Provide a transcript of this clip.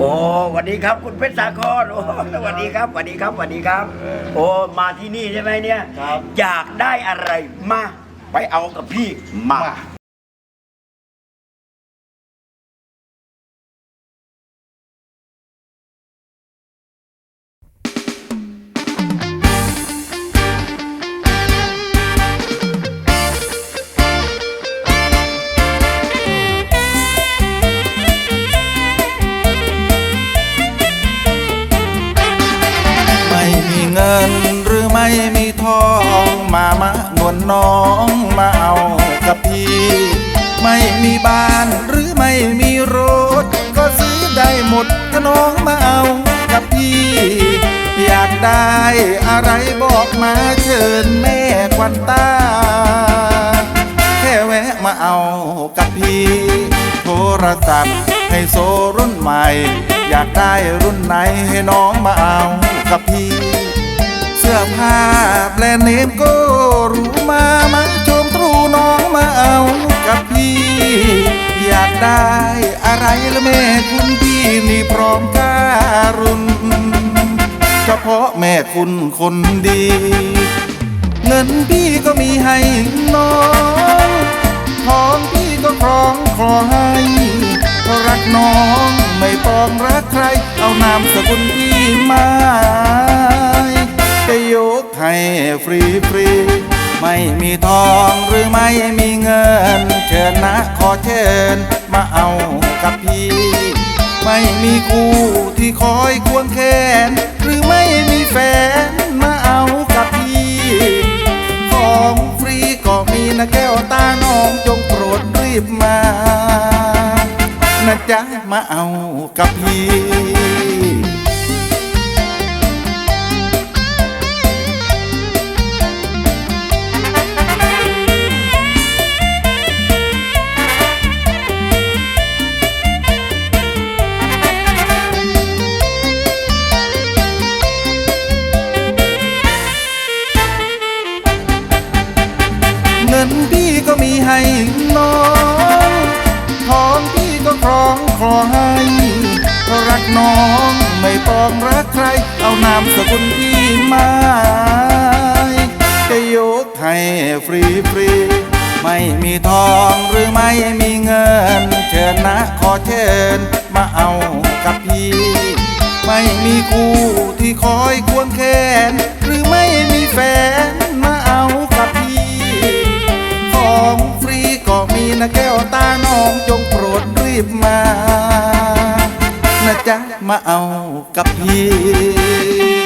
โอ้สวัสดีครับคุณเพชรสาครโอ้สวัสดีครับสวัสดีครับสวัสดีครับ โอ้มาที่นี่ใช่ไหมเนี่ย ครับ อยากได้อะไรมา ไปเอากับพี่มา เงินหรือไม่มีทองมามานวลน้องมาเอากับพี่ ไม่มีบ้านหรือไม่มีรถ ก็ซื้อได้หมดถ้าน้องมาเอากับพี่ อยากได้อะไรบอกมาเชิญแม่ควันตา แค่แวะมาเอากับพี่ โทรศัพท์ให้โซรุ่นใหม่ อยากได้รุ่นไหนให้น้องมาเอากับพี่ เสื้อผ้าแบรนเนมก็รู้มามาชมตรูน้องมาเอากับพี่ อยากได้อะไรละแม่คุณพี่นี่พร้อมการุณเฉพาะแม่คุณคนดี เงินพี่ก็มีให้น้องทองพี่ก็ครองคลอให้เพราะรักน้องไม่ปองรักใคร เอานามสกุลพี่มา ฟรีฟรีไม่มีทองหรือไม่มีเงิน เชิญนะขอเชิญมาเอากับพี่ ไม่มีคู่ที่คอยควงแขน หรือไม่มีแฟนมาเอากับพี่ ของฟรีก็มีนะแก้วตาน้องจงโปรดรีบมา นะจ๊ะมาเอากับพี่ นพี่ก็มีให้น้องทองพี่ก็ครองคลอให้เพราะรักน้องไม่ปองรักใคร เอานามสกุลพี่มาจะยกให้ฟรีฟรีๆไม่มีทองหรือไม่มีเงิน เชิญนะขอเชิญมาเอากับพี่ ไม่มีคู่ที่คอยควงแขน หรือไม่มีแฟน นะแก้วตาน้องจงโปรดรีบมา นะจ๊ะมาเอากับพี่